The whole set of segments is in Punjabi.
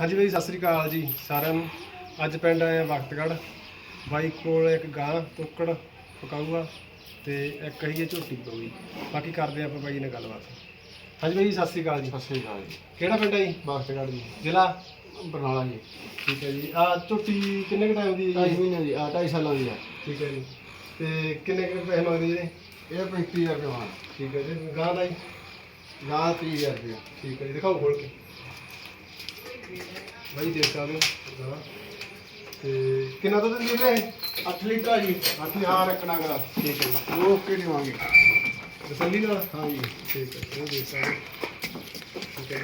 ਹਾਂਜੀ ਬਾਈ ਸਤਿ ਸ੍ਰੀ ਅਕਾਲ ਜੀ ਸਾਰਿਆਂ ਨੂੰ। ਅੱਜ ਪਿੰਡ ਆਏ ਆ ਵਕਤਗੜ੍ਹ। ਬਾਈ ਕੋਲ ਇੱਕ ਗਾਂ ਟੋਕੜ ਪਕਾਊਗਾ ਤੇ ਇੱਕ ਹੈ ਝੋਟੀ ਪਕਾਊਗੀ ਬਾਕੀ ਕਰਦੇ ਆਪਾਂ ਬਾਈ ਨਾਲ ਗੱਲਬਾਤ। ਹਾਂਜੀ ਬਾਈ ਸਤਿ ਸ੍ਰੀ ਅਕਾਲ ਜੀ। ਸਤਿ ਸ਼੍ਰੀ ਅਕਾਲ ਜੀ। ਕਿਹੜਾ ਪਿੰਡ ਹੈ ਜੀ? ਬਾਖਤਗੜ੍ਹ ਜੀ। ਜ਼ਿਲ੍ਹਾ? ਬਰਨਾਲਾ ਜੀ। ਠੀਕ ਹੈ ਜੀ। ਆ ਝੋਟੀ ਕਿੰਨੇ ਕੁ ਟਾਈਮ ਦੀ ਹੈ ਢਾਈ ਜੀ? ਮਹੀਨੇ ਦੀ ਆ ਢਾਈ ਸਾਲਾਂ ਦੀ ਆ। ਠੀਕ ਹੈ ਜੀ। ਤੇ ਕਿੰਨੇ ਕੁ ਪੈਸੇ ਮੰਗਦੇ ਜੀ? ਇਹਦੇ? ਇਹ 35000 ਰੁਪਏ ਮਾਨ ਠੀਕ ਹੈ ਜੀ। ਗਾਂ ਦਾ ਜੀ? ਗਾਂ 30000 ਰੁਪਏ। ਠੀਕ ਹੈ ਜੀ। ਦਿਖਾਓ ਖੋਲ ਕੇ। ਬਾਈ ਦੇਖ ਸਕਦੇ ਹੋ ਤੇ ਕਿੰਨਾ ਦੁੱਧ ਦਿੰਦੀ ਇਹ 8 ਲੀਟਰ ਜੀ। 8 ਹਾਰ ਰੱਖਣਾ ਗਾ ਠੀਕ ਹੈ। ਜੀ ਉਹ ਕਿ ਦੇਵਾਂਗੇ ਤਸੱਲੀ ਨਾਲ? ਹਾਂ ਜੀ। ਠੀਕ ਹੈ ਉਹ ਦੇਖ ਸਕਦੇ। ਠੀਕ ਹੈ।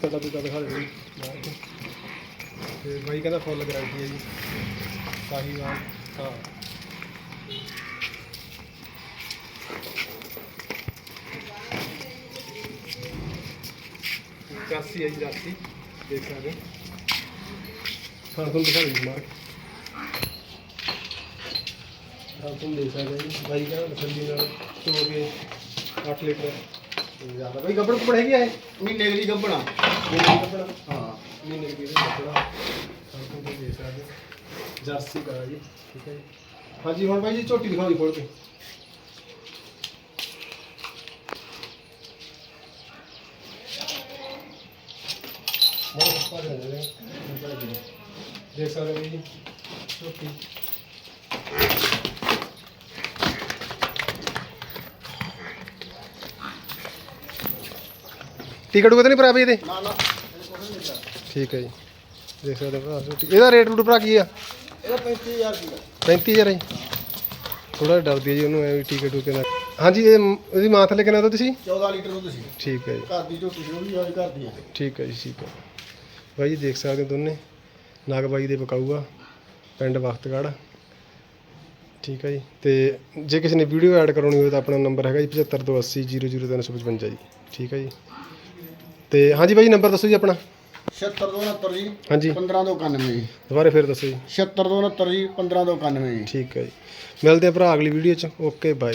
ਤੁਹਾਡਾ ਦੁੱਧ ਦਿਖਾ ਦੇ। ਬਾਈ ਤੇ ਬਾਈ ਕਹਿੰਦਾ ਫੁੱਲ ਗਾਰੰਟੀ ਹੈ ਜੀ। ਸਾਹੀਵਾਲ ਹਾਂ। ਚਾਸੀ ਹੈ ਜੀ ਚਾਸੀ ਦੇਖ ਸਕਦੇ ਹੋ। ਹਾਂ ਤੁਹਾਨੂੰ ਦਿਖਾ ਦਿੰਦੀ ਮਾਰ ਹਾਂ ਤੁਹਾਨੂੰ ਦੇਖ ਸਕਦੇ ਹੋ ਜੀ ਬਾਈ ਕਹਿੰਦਾ ਤਸੱਲੀ ਨਾਲ ਧੋ ਕੇ 8 ਲੀਟਰ ਜ਼ਿਆਦਾ ਬਾਈ ਗੱਬੜ ਕੁਪੜ ਹੈਗੀ ਆ ਇਹ ਮਹੀਨੇ ਦੀ ਗੱਬਣਾ ਮਹੀਨੇ ਦੀ ਗੱਬੜ ਹਾਂ ਮਹੀਨੇ ਦੀ ਗੱਬੜ ਹਾਂ ਤੁਹਾਨੂੰ ਦੇਖ ਸਕਦੇ ਹੋ। ਜਰਸੀ ਕਰਾ ਜੀ ਠੀਕ ਹੈ ਜੀ ਹਾਂਜੀ ਹੁਣ ਬਾਈ ਜੀ ਝੋਟੀ ਦਿਖਾਓ ਬਹੁਤ ਸਪਾ ਦੇ ਰਹੇ ਨੇ ਦੇਖ ਸਕਦੇ ਹੋ ਜੀ ਝੋਟੀ ਟਿਕਟ ਕੋਈ ਨਹੀਂ ਭਰਾ। ਇਹਦੇ ਨਾ ਨਾ ਠੀਕ ਹੈ ਜੀ। ਦੇਖ ਸਕਦੇ ਹੋ ਭਰਾ ਝੋਟੀ ਇਹਦਾ ਰੇਟ ਰੂਟ ਭਰਾ ਕੀ ਆ? ਇਹਦਾ 35000 ਰੁਪਏ 35000 ਹੈ ਜੀ। ਥੋੜਾ ਡਰਦੀ ਹੈ ਜੀ ਉਹਨੂੰ ਐ ਵੀ ਟਿਕਟ ਟੂਕੇ ਨਾਲ। ਹਾਂਜੀ ਇਹ ਇਹਦੀ ਮਾਂ ਥੱਲੇ ਕਿੰਨਾ ਦੁੱਧ ਸੀ? 14 ਲੀਟਰ ਦੁੱਧ ਸੀ। ਠੀਕ ਹੈ ਜੀ। ਘਰ ਦੀ ਝੋਟੀ ਸੀ ਉਹ ਵੀ ਆਈ ਘਰ ਦੀ ਆ। ਠੀਕ ਹੈ ਜੀ ਠੀਕ ਹੈ। ਬਾਈ ਜੀ ਦੇਖ ਸਕਦੇ ਹੋ ਦੋਨੇ। ਨਾਗ ਬਾਈ ਦੇ ਪਕਾਊਗਾ ਪਿੰਡ ਵਖਤਗੜ੍ਹ। ਠੀਕ ਹੈ ਜੀ। ਤੇ ਜੇ ਕਿਸੇ ਨੇ ਵੀਡੀਓ ਐਡ ਕਰਾਉਣੀ ਹੋਵੇ ਤਾਂ ਆਪਣਾ ਨੰਬਰ ਹੈਗਾ ਜੀ 7528000355 ਜੀ। ਠੀਕ ਹੈ ਜੀ। ਤੇ ਹਾਂਜੀ ਬਾਈ ਨੰਬਰ ਦੱਸੋ ਜੀ ਆਪਣਾ। 7269 ਜੀ। ਹਾਂਜੀ। 15291 ਜੀ। ਦੁਬਾਰਾ ਫੇਰ ਦੱਸੋ ਜੀ। 7269 ਜੀ 15291 ਜੀ। ਠੀਕ ਹੈ ਜੀ। ਮਿਲਦੇ ਆ ਭਰਾ ਅਗਲੀ ਵੀਡੀਓ 'ਚ। Okay bye